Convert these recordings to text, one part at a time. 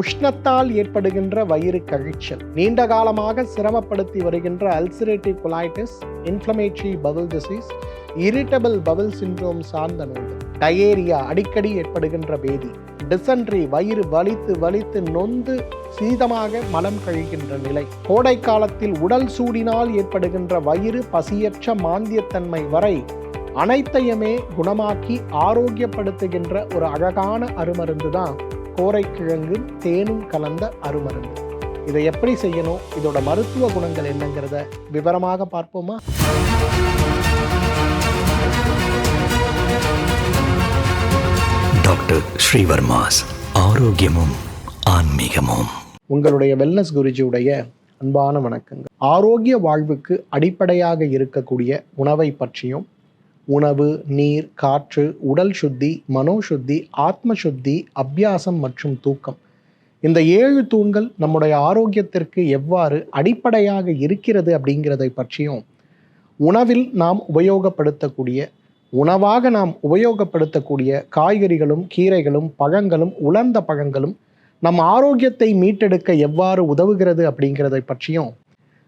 உஷ்ணத்தால் ஏற்படுகின்ற வயிறு கழிச்சல். நீண்ட காலமாக சிரமப்படுத்தி வருகின்ற ulcerative colitis inflammatory bowel disease irritable bowel syndrome சார்ந்த நோய்கள். டயேரியா அடிக்கடி ஏற்படுகின்ற பேதி. டிசன்ட்ரி வயிறு வலித்து வலித்து நொந்து சீதமாக மலம் கழிக்கின்ற நிலை. கோடை காலத்தில் உடல் சூடினால் ஏற்படுகின்ற வயிறு பசியற்ற மாந்தியத்தன்மை வரை அனைத்தையுமே குணமாக்கி ஆரோக்கியப்படுத்துகின்ற ஒரு அழகான அருமருந்து தான் கோரைக்கிழங்கு தேனும் கலந்த அருமருந்து. இதை எப்படி செய்யணும்? இதோட மருத்துவ குணங்கள் என்னங்கிறத விவரமாக பார்ப்போமா? டாக்டர் ஸ்ரீவர்மாஸ் ஆரோக்கியமும் ஆன்மீகமும். உங்களுடைய வெல்னஸ் குருஜியுடைய அன்பான வணக்கங்கள். ஆரோக்கிய வாழ்வுக்கு அடிப்படையாக இருக்கக்கூடிய உணவை பற்றியும் உணவு நீர் காற்று உடல் சுத்தி மனோசுத்தி ஆத்ம சுத்தி அபியாசம் மற்றும் தூக்கம். இந்த ஏழு தூண்கள் நம்முடைய ஆரோக்கியத்திற்கு எவ்வாறு அடிப்படையாக இருக்கிறது அப்படிங்கிறதை பற்றியும் உணவில் நாம் உபயோகப்படுத்தக்கூடிய உணவாக நாம் உபயோகப்படுத்தக்கூடிய காய்கறிகளும் கீரைகளும் பழங்களும் உலர்ந்த பழங்களும் நம் ஆரோக்கியத்தை மீட்டெடுக்க எவ்வாறு உதவுகிறது அப்படிங்கிறதை பற்றியும்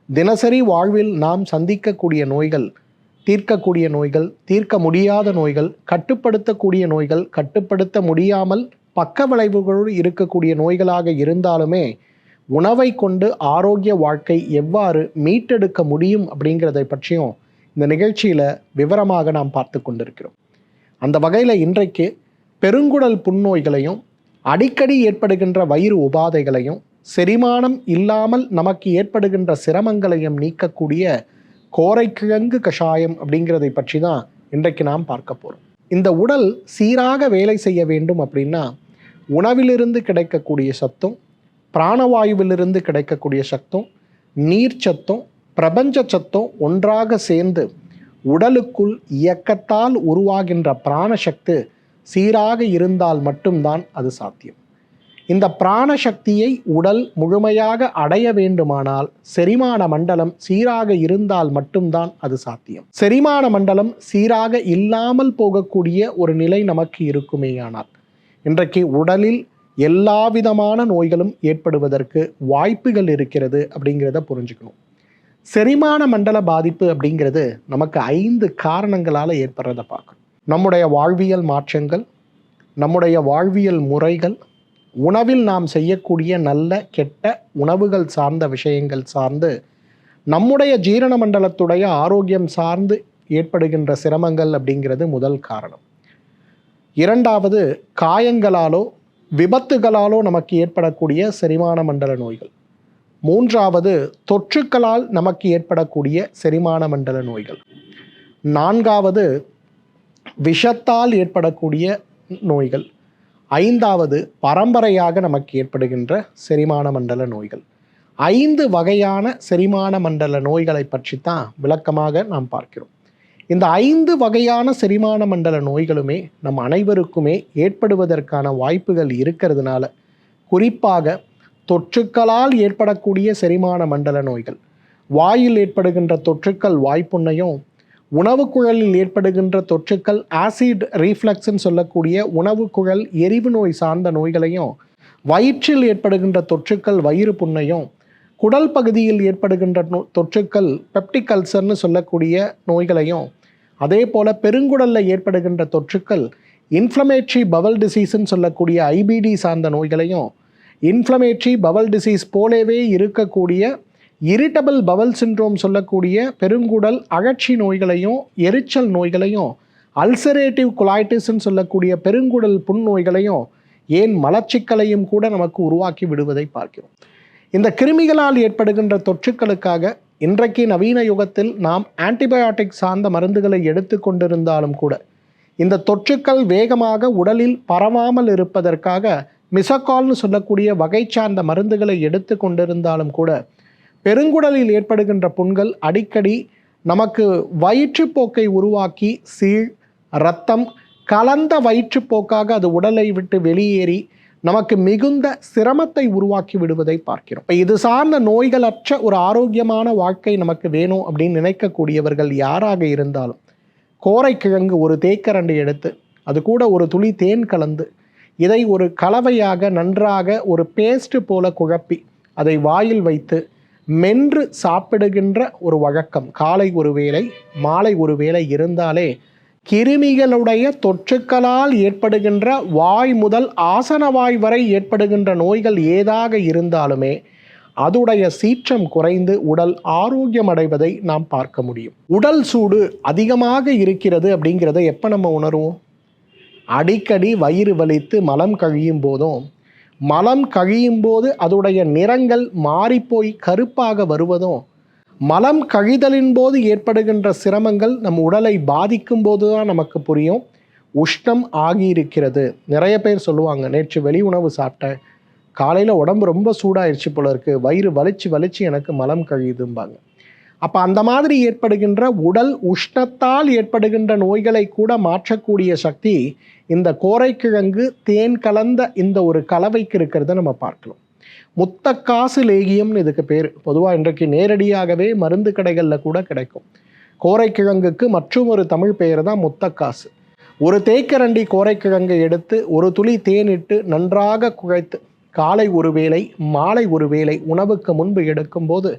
தினசரி வாழ்வில் நாம் சந்திக்கக்கூடிய நோய்கள் தீர்க்கக்கூடிய நோய்கள் தீர்க்க முடியாத நோய்கள் கட்டுப்படுத்தக்கூடிய நோய்கள் கட்டுப்படுத்த முடியாமல் பக்க விளைவுகளோடு இருக்கக்கூடிய நோய்களாக இருந்தாலுமே உணவை கொண்டு ஆரோக்கிய வாழ்க்கை எவ்வாறு மீட்டெடுக்க முடியும் அப்படிங்கிறதை பற்றியும் இந்த நிகழ்ச்சியில் விவரமாக நாம் பார்த்து கொண்டிருக்கிறோம். அந்த வகையில் இன்றைக்கு பெருங்குடல் புண்ணோய்களையும் அடிக்கடி ஏற்படுகின்ற வயிறு உபாதைகளையும் செரிமானம் இல்லாமல் நமக்கு ஏற்படுகின்ற சிரமங்களையும் நீக்கக்கூடிய கோரைக்கிழங்கு கஷாயம் அப்படிங்கிறதை பற்றி தான் இன்றைக்கு நாம் பார்க்க போகிறோம் இந்த உடல் சீராக வேலை செய்ய வேண்டும் அப்படின்னா உணவிலிருந்து கிடைக்கக்கூடிய சத்தும் பிராணவாயுவிலிருந்து கிடைக்கக்கூடிய சத்தும் நீர் சத்தும் பிரபஞ்ச சத்தும் ஒன்றாக சேர்ந்து உடலுக்குள் இயக்கத்தால் உருவாகின்ற பிராணசக்தி சீராக இருந்தால் மட்டும்தான் அது சாத்தியம். இந்த பிராணசக்தியை உடல் முழுமையாக அடைய வேண்டுமானால் செரிமான மண்டலம் சீராக இருந்தால் மட்டும்தான் அது சாத்தியம். செரிமான மண்டலம் சீராக இல்லாமல் போகக்கூடிய ஒரு நிலை நமக்கு இருக்குமேயானால் இன்றைக்கு உடலில் எல்லா விதமான நோய்களும் ஏற்படுவதற்கு வாய்ப்புகள் இருக்கிறது அப்படிங்கிறத புரிஞ்சுக்கணும். செரிமான மண்டல பாதிப்பு அப்படிங்கிறது நமக்கு ஐந்து காரணங்களால் ஏற்படுறதை பார்க்கணும். நம்முடைய வாழ்வியல் மாற்றங்கள் நம்முடைய வாழ்வியல் முறைகள் உணவில் நாம் செய்யக்கூடிய நல்ல கெட்ட உணவுகள் சார்ந்த விஷயங்கள் சார்ந்து நம்முடைய ஜீரண மண்டலத்துடைய ஆரோக்கியம் சார்ந்து ஏற்படுகின்ற சிரமங்கள் அப்படிங்கிறது முதல் காரணம். இரண்டாவது காயங்களாலோ விபத்துகளாலோ நமக்கு ஏற்படக்கூடிய செரிமான மண்டல நோய்கள். மூன்றாவது தொற்றுக்களால் நமக்கு ஏற்படக்கூடிய செரிமான மண்டல நோய்கள். நான்காவது விஷத்தால் ஏற்படக்கூடிய நோய்கள். ஐந்தாவது பரம்பரையாக நமக்கு ஏற்படுகின்ற செரிமான மண்டல நோய்கள். ஐந்து வகையான செரிமான மண்டல நோய்களை பற்றி தான் விளக்கமாக நாம் பார்க்கிறோம். இந்த ஐந்து வகையான செரிமான மண்டல நோய்களுமே நம் அனைவருக்குமே ஏற்படுவதற்கான வாய்ப்புகள் இருக்கிறதுனால குறிப்பாக தொற்றுக்களால் ஏற்படக்கூடிய செரிமான மண்டல நோய்கள். வாயில் ஏற்படுகின்ற தொற்றுக்கள் வாய்ப்புண்ணையும் உணவு குழலில் ஏற்படுகின்ற தொற்றுக்கள் ஆசிட் ரீஃப்ளக்ஸ்ன்னு சொல்லக்கூடிய உணவு குழல் எரிவு நோய் சார்ந்த நோய்களையும் வயிற்றில் ஏற்படுகின்ற தொற்றுக்கள் வயிறு புண்ணையும் குடல் பகுதியில் ஏற்படுகின்ற நோ தொற்றுக்கள் பெப்டிக் அல்சர்னு சொல்லக்கூடிய நோய்களையும் அதே போல் பெருங்குடலில் ஏற்படுகின்ற தொற்றுக்கள் இன்ஃப்ளமேட்ரி பவல் டிசீஸ்ன்னு சொல்லக்கூடிய ஐபிடி சார்ந்த நோய்களையும் இன்ஃப்ளமேட்ரி பவல் டிசீஸ் போலவே இருக்கக்கூடிய இரிட்டபிள் பவல் சின்ட்ரோம் சொல்லக்கூடிய பெருங்குடல் அகழ்ச்சி நோய்களையும் எரிச்சல் நோய்களையும் அல்சரேட்டிவ் குலாய்டிஸ்ன்னு சொல்லக்கூடிய பெருங்குடல் புண் நோய்களையும் ஏன் மலச்சிக்கலையும் கூட நமக்கு உருவாக்கி விடுவதை பார்க்கிறோம். இந்த கிருமிகளால் ஏற்படுகின்ற தொற்றுக்களுக்காக இன்றைக்கு நவீன யுகத்தில் நாம் ஆன்டிபயோட்டிக் சார்ந்த மருந்துகளை எடுத்து கொண்டிருந்தாலும் கூட இந்த தொற்றுக்கள் வேகமாக உடலில் பரவாமல் இருப்பதற்காக மிசக்கால்னு சொல்லக்கூடிய வகை சார்ந்த மருந்துகளை எடுத்து கொண்டிருந்தாலும் கூட பெருங்குடலில் ஏற்படுகின்ற புண்கள் அடிக்கடி நமக்கு வயிற்றுப்போக்கை உருவாக்கி சீழ் ரத்தம் கலந்த வயிற்றுப்போக்காக அது உடலை விட்டு வெளியேறி நமக்கு மிகுந்த சிரமத்தை உருவாக்கி விடுவதை பார்க்கிறோம். இப்போ இது சார்ந்த நோய்களற்ற ஒரு ஆரோக்கியமான வாழ்க்கை நமக்கு வேணும் அப்படின்னு நினைக்கக்கூடியவர்கள் யாராக இருந்தாலும் கோரைக்கிழங்கு ஒரு தேக்கரண்டு எடுத்து அது கூட ஒரு துளி தேன் கலந்து இதை ஒரு கலவையாக நன்றாக ஒரு பேஸ்ட் போல குழப்பி அதை வாயில் வைத்து மென்று சாப்பிடுகின்ற ஒரு வழக்கம். காலை ஒரு வேளை மாலை ஒரு வேளை இருந்தாலே கிருமிகளுடைய தொற்றுக்களால் ஏற்படுகின்ற வாய் முதல் ஆசனவாய் வரை ஏற்படுகின்ற நோய்கள் ஏதாக இருந்தாலுமே அதுடைய சீற்றம் குறைந்து உடல் ஆரோக்கியம் அடைவதை நாம் பார்க்க முடியும். உடல் சூடு அதிகமாக இருக்கிறது அப்படிங்கிறத எப்போ நம்ம உணருவோம்? அடிக்கடி வயிறு வலித்து மலம் கழியும் போதும் மலம் கழியும் போது அதோடைய நிறங்கள் மாறிப்போய் கருப்பாக வருவதும் மலம் கழிதலின் போது ஏற்படுகின்ற சிரமங்கள் நம் உடலை பாதிக்கும் போது தான் நமக்கு புரியும். உஷ்ணம் ஆகியிருக்கிறது. நிறைய பேர் சொல்லுவாங்க நேற்று வெளி உணவு சாப்பிட்டேன். காலையில் உடம்பு ரொம்ப சூடாயிருச்சு போல இருக்குது வயிறு வலிச்சு வலிச்சு எனக்கு மலம் கழியுதும்பாங்க. அப்போ அந்த மாதிரி ஏற்படுகின்ற உடல் உஷ்ணத்தால் ஏற்படுகின்ற நோய்களை கூட மாற்றக்கூடிய சக்தி இந்த கோரைக்கிழங்கு தேன் கலந்த இந்த ஒரு கலவைக்கு இருக்கிறத நம்ம பார்க்கலாம். முத்தக்காசு லேகியம்னு இதுக்கு பேர். பொதுவாக இன்றைக்கு நேரடியாகவே மருந்து கடைகளில் கூட கிடைக்கும். கோரைக்கிழங்குக்கு மற்றும் ஒரு தமிழ் பெயர் தான் முத்தக்காசு ஒரு தேக்கரண்டி கோரைக்கிழங்கை எடுத்து ஒரு துளி தேனிட்டு நன்றாக குழைத்து காலை ஒரு வேளை மாலை ஒரு வேளை உணவுக்கு முன்பு எடுக்கும்போது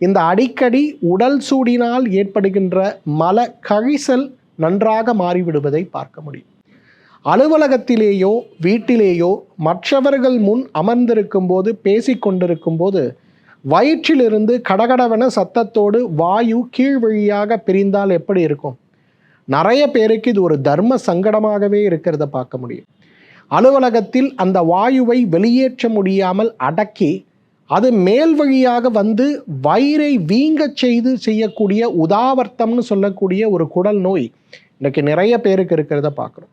இந்த அடிக்கடி உடல் சூடினால் ஏற்படுகின்ற மல கழிசல் நன்றாக மாறிவிடுவதை பார்க்க முடியும். அலுவலகத்திலேயோ வீட்டிலேயோ மற்றவர்கள் முன் அமர்ந்திருக்கும் போது பேசிக்கொண்டிருக்கும் போது வயிற்றிலிருந்து கடகடவென சத்தத்தோடு வாயு கீழ் வழியாக பிரிந்தால் எப்படி இருக்கும்? நிறைய பேருக்கு இது ஒரு தர்ம சங்கடமாகவே இருக்கிறத பார்க்க முடியும். அலுவலகத்தில் அந்த வாயுவை வெளியேற்ற முடியாமல் அடக்கி அது மேல் வழியாக வந்து வயிறை வீங்கச் செய்து செய்யக்கூடிய உதாவர்த்தம்னு சொல்லக்கூடிய ஒரு குடல் நோய். இன்றைக்கு நிறைய பேருக்கு இருக்கிறத பார்க்குறோம்.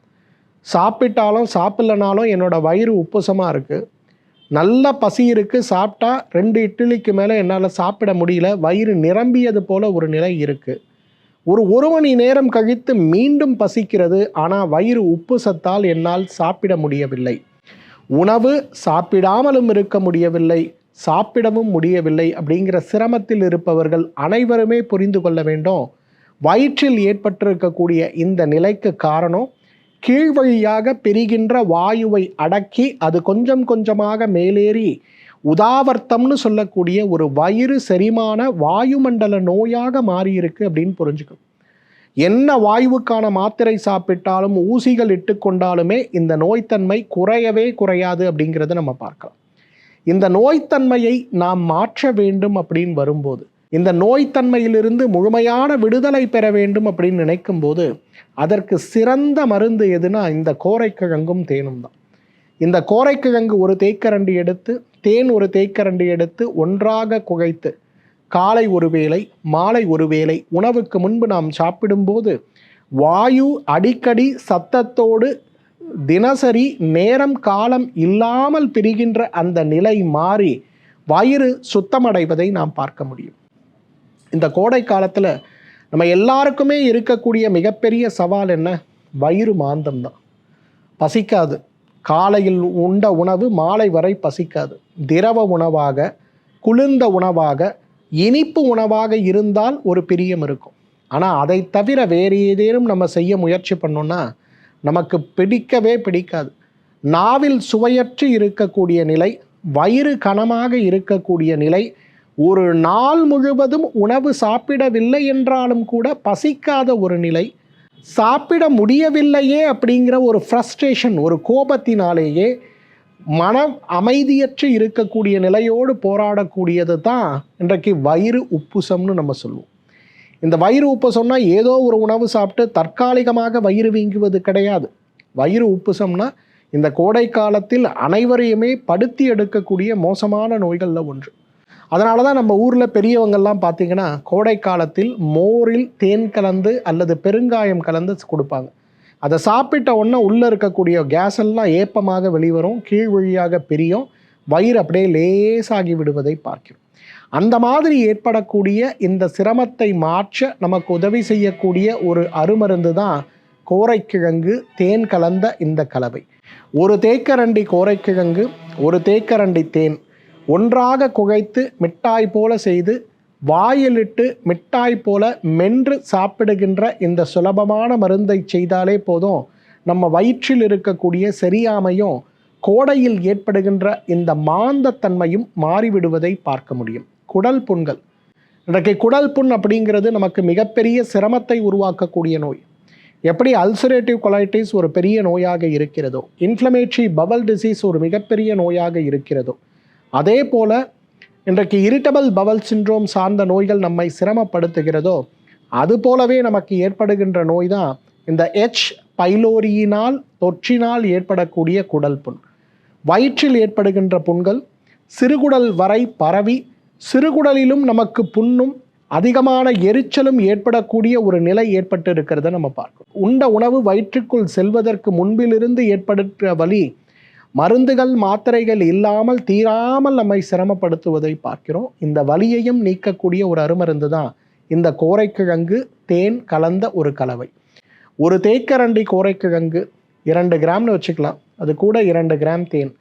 சாப்பிட்டாலும் சாப்பிட்லனாலும் என்னோடய வயிறு உப்புசமாக இருக்குது நல்ல பசி இருக்குது சாப்பிட்டா ரெண்டு இட்லிக்கு மேலே என்னால் சாப்பிட முடியல. வயிறு நிரம்பியது போல் ஒரு நிலை இருக்குது ஒரு ஒரு மணி நேரம் கழித்து மீண்டும் பசிக்கிறது. ஆனால் வயிறு உப்பு சத்தால் என்னால் சாப்பிட முடியவில்லை. உணவு சாப்பிடாமலும் இருக்க முடியவில்லை. சாப்பிடவும் முடியவில்லை அப்படிங்கிற சிரமத்தில் இருப்பவர்கள் அனைவருமே புரிந்து கொள்ள வேண்டும். வயிற்றில் ஏற்பட்டிருக்கக்கூடிய இந்த நிலைக்கு காரணம் கீழ் வழியாக பெருகின்ற வாயுவை அடக்கி அது கொஞ்சம் கொஞ்சமாக மேலேறி உதாவர்த்தம்னு சொல்லக்கூடிய ஒரு வயிறு செரிமான வாயுமண்டல நோயாக மாறியிருக்கு அப்படின்னு புரிஞ்சுக்கணும் என்ன வாயுவுக்கான மாத்திரை சாப்பிட்டாலும் ஊசிகள் இட்டுக்கொண்டாலுமே இந்த நோய்த்தன்மை குறையவே குறையாது அப்படிங்கிறத நம்ம பார்க்கலாம். இந்த நோய்த்தன்மையை நாம் மாற்ற வேண்டும் அப்படின்னு வரும்போது இந்த நோய்த்தன்மையிலிருந்து முழுமையான விடுதலை பெற வேண்டும் அப்படின்னு நினைக்கும் போது அதற்கு சிறந்த மருந்து எதுனா இந்த கோரைக்கிழங்கும் தேனும் தான். இந்த கோரைக்கிழங்கு ஒரு தேக்கரண்டி எடுத்து தேன் ஒரு தேக்கரண்டி எடுத்து ஒன்றாக குழைத்து காலை ஒரு வேளை மாலை ஒரு வேளை உணவுக்கு முன்பு நாம் சாப்பிடும்போது வாயு அடிக்கடி சத்தத்தோடு தினசரி நேரம் காலம் இல்லாமல் பிரிகின்ற அந்த நிலை மாறி வயிறு சுத்தமடைவதை நாம் பார்க்க முடியும். இந்த கோடை காலத்தில் நம்ம எல்லாருக்குமே இருக்கக்கூடிய மிகப்பெரிய சவால் என்ன? வயிறு மாந்தம் தான். பசிக்காது. காலையில் உண்ட உணவு மாலை வரை பசிக்காது. திரவ உணவாக குளிர்ந்த உணவாக இனிப்பு உணவாக இருந்தால் ஒரு பிரியம் இருக்கும். ஆனால் அதை தவிர வேறு ஏதேனும் நம்ம செய்ய முயற்சி பண்ணோன்னா நமக்கு பிடிக்கவே பிடிக்காது. நாவில் சுவையற்று இருக்கக்கூடிய நிலை வயிறு கனமாக இருக்கக்கூடிய நிலை ஒரு நாள் முழுவதும் உணவு சாப்பிடவில்லை என்றாலும் கூட பசிக்காத ஒரு நிலை சாப்பிட முடியவில்லையே அப்படிங்கிற ஒரு ஃப்ரஸ்ட்ரேஷன் ஒரு கோபத்தினாலேயே மனம் அமைதியற்று இருக்கக்கூடிய நிலையோடு போராடக்கூடியது தான் இன்றைக்கு வயிறு உப்புசம்னு நம்ம சொல்லுவோம். இந்த வயிறு உப்பு சொன்னால் ஏதோ ஒரு உணவு சாப்பிட்டு தற்காலிகமாக வயிறு வீங்குவது கிடையாது. வயிறு உப்புசம்னா இந்த கோடை காலத்தில் அனைவரையுமே படுத்தி எடுக்கக்கூடிய மோசமான நோய்களில் ஒன்று. அதனால தான் நம்ம ஊரில் பெரியவங்கள்லாம் பார்த்தீங்கன்னா கோடை காலத்தில் மோரில் தேன் கலந்து அல்லது பெருங்காயம் கலந்து கொடுப்பாங்க. அதை சாப்பிட்ட உடனே உள்ளே இருக்கக்கூடிய கேஸ் எல்லாம் ஏப்பமாக வெளிவரும் கீழ் வழியாக பிரியும். வயிறு அப்படியே லேசாகி விடுவதை பார்க்கிறோம். அந்த மாதிரி ஏற்படக்கூடிய இந்த சிரமத்தை மாற்ற நமக்கு உதவி செய்யக்கூடிய ஒரு அருமருந்து தான் கோரைக்கிழங்கு தேன் கலந்த இந்த கலவை. ஒரு தேக்கரண்டி கோரைக்கிழங்கு ஒரு தேக்கரண்டி தேன் ஒன்றாக குகைத்து மிட்டாய் போல செய்து வாயிலிட்டு மிட்டாய் போல மென்று சாப்பிடுகின்ற இந்த சுலபமான மருந்தை செய்தாலே போதும் நம்ம வயிற்றில் இருக்கக்கூடிய சரியாமையும் கோடையில் ஏற்படுகின்ற இந்த மாந்தத்தன்மையும் மாறிவிடுவதை பார்க்க முடியும். குடல் புண்கள். இன்றைக்கு குடல் புண் அப்படிங்கிறது நமக்கு மிகப்பெரிய சிரமத்தை உருவாக்கக்கூடிய நோய். எப்படி அல்சரேட்டிவ் கொலைட்டிஸ் ஒரு பெரிய நோயாக இருக்கிறதோ இன்ஃப்ளமேட்ரி பவல் டிசீஸ் ஒரு மிகப்பெரிய நோயாக இருக்கிறதோ அதே போல் இன்றைக்கு இரிட்டபிள் பவல் சின்ரோம் சார்ந்த நோய்கள் நம்மை சிரமப்படுத்துகிறதோ அது போலவே நமக்கு ஏற்படுகின்ற நோய் தான் இந்த எச் பைலோரியினால் தொற்றினால் ஏற்படக்கூடிய குடல் புண். வயிற்றில் ஏற்படுகின்ற புண்கள் சிறுகுடல் வரை பரவி சிறுகுடலிலும் நமக்கு புண்ணும் அதிகமான எரிச்சலும் ஏற்படக்கூடிய ஒரு நிலை ஏற்பட்டு இருக்கிறத நம்ம பார்க்கணும். உண்ட உணவு வயிற்றுக்குள் செல்வதற்கு முன்பிலிருந்து ஏற்படுற வழி மருந்துகள் மாத்திரைகள் இல்லாமல் தீராமல் நம்மை சிரமப்படுத்துவதை பார்க்கிறோம். இந்த வலியையும் நீக்கக்கூடிய ஒரு அருமருந்து தான் இந்த கோரைக்கிழங்கு தேன் கலந்த ஒரு கலவை. ஒரு தேக்கரண்டி கோரைக்கிழங்கு இரண்டு கிராம்னு வச்சுக்கலாம். அது கூட இரண்டு கிராம் தேன்.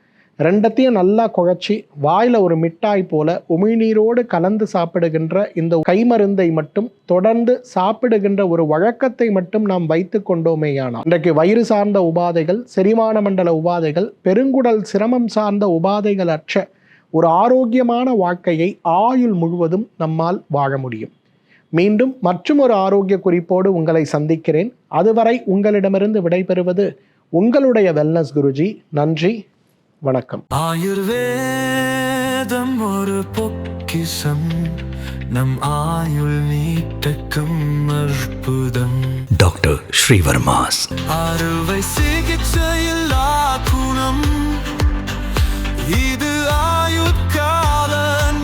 ரெண்டத்தையும் நல்லா குழச்சி வாயில் ஒரு மிட்டாய் போல உமிழ்நீரோடு கலந்து சாப்பிடுகின்ற இந்த கைமருந்தை மட்டும் தொடர்ந்து சாப்பிடுகின்ற ஒரு வழக்கத்தை மட்டும் நாம் வைத்து கொண்டோமேயானால் இன்றைக்கு வயிறு சார்ந்த உபாதைகள் செரிமான மண்டல உபாதைகள் பெருங்குடல் சிரமம் சார்ந்த உபாதைகள் அற்ற ஒரு ஆரோக்கியமான வாழ்க்கையை ஆயுள் முழுவதும் நம்மால் வாழ முடியும். மீண்டும் மற்றும் ஒரு ஆரோக்கிய குறிப்போடு உங்களை சந்திக்கிறேன். அதுவரை உங்களிடமிருந்து விடைபெறுவது உங்களுடைய வெல்னஸ் குருஜி. நன்றி. வணக்கம். ஆயுர்வேதம் ஒரு பொக்கிஷம். நம் ஆயுள் நீட்டக்கும் அற்புதம். டாக்டர் ஸ்ரீவர்மாஸ். அறுவை சிகிச்சையில்லா குணம். இது ஆயுட்கால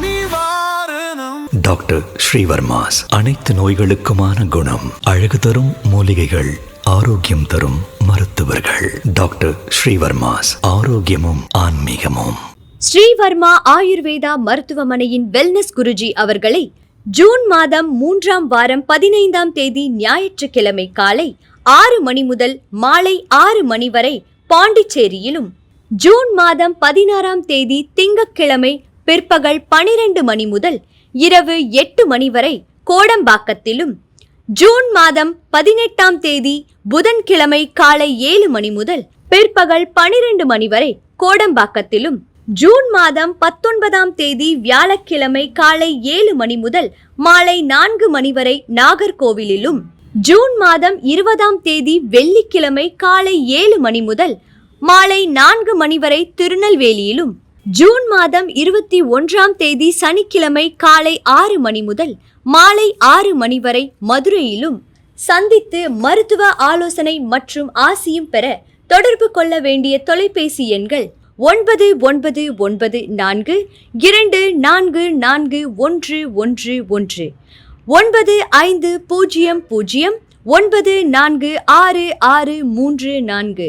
நிவாரணம். டாக்டர் ஸ்ரீவர்மாஸ் அனைத்து நோய்களுக்குமான குணம். அழகு தரும் மூலிகைகள். ஆரோக்கியம் தரும் மருத்துவர்கள். டாக்டர் ஸ்ரீவர்மாஸ் ஆரோக்கியமும் ஆன்மீகமும். ஸ்ரீவர்மா ஆயுர்வேதா மருத்துவமனையின் வெல்னஸ் குருஜி அவர்களை ஜூன் மாதம் மூன்றாம் வாரம் பதினைந்தாம் தேதி ஞாயிற்றுக்கிழமை காலை ஆறு மணி முதல் மாலை ஆறு மணி வரை பாண்டிச்சேரியிலும் ஜூன் மாதம் பதினாறாம் தேதி திங்கட்கிழமை பிற்பகல் பனிரெண்டு மணி முதல் இரவு எட்டு மணி வரை கோடம்பாக்கத்திலும் ஜூன் மாதம் பதினெட்டாம் தேதி புதன்கிழமை காலை ஏழு மணி முதல் பிற்பகல் பனிரெண்டு மணி வரை கோடம்பாக்கத்திலும். ஜூன் மாதம் பத்தொன்பதாம் தேதி வியாழக்கிழமை காலை ஏழு மணி முதல் மாலை நான்கு மணி வரை நாகர்கோவிலிலும். ஜூன் மாதம் இருபதாம் தேதி வெள்ளிக்கிழமை காலை ஏழு மணி முதல் மாலை நான்கு மணி வரை திருநெல்வேலியிலும். ஜூன் மாதம் இருபத்தி ஒன்றாம் தேதி சனிக்கிழமை காலை ஆறு மணி முதல் மாலை ஆறு மணி வரை மதுரையிலும் சந்தித்து மருத்துவ ஆலோசனை மற்றும் ஆசியும் பெற தொடர்பு கொள்ள வேண்டிய தொலைபேசி எண்கள் ஒன்பது ஒன்பது ஒன்பது நான்கு இரண்டு நான்கு நான்கு ஒன்று ஒன்று ஒன்று ஒன்பது ஐந்து பூஜ்ஜியம் பூஜ்ஜியம் ஒன்பது நான்கு ஆறு ஆறு மூன்று நான்கு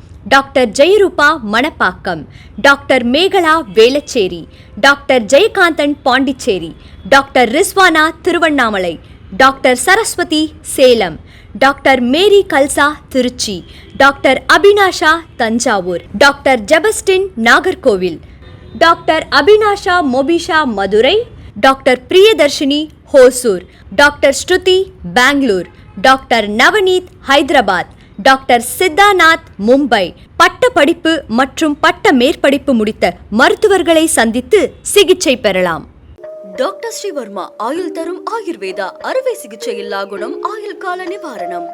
doctor Jayarupa Manapakkam doctor Megala Velachery doctor Jayakanthan Pondicherry doctor Rizwana Tiruvannamalai doctor Saraswathi Salem doctor Mary Kalsa Trichy doctor Abinasha Thanjavur doctor Jebastin Nagercoil doctor Abinasha Mobisha Madurai doctor Priyadharshini Hosur doctor Shruti Bangalore doctor Navneeth Hyderabad doctor Siddhanath Mumbai. பட்ட படிப்பு மற்றும் பட்ட மேற்படிப்பு முடித்த மருத்துவர்களை சந்தித்து சிகிச்சை பெறலாம். டாக்டர் ஸ்ரீவர்மா ஆயுள் தரும் ஆயுர்வேதா அறுவை சிகிச்சை இல்லா குணம் ஆயுள் கால நிவாரணம்.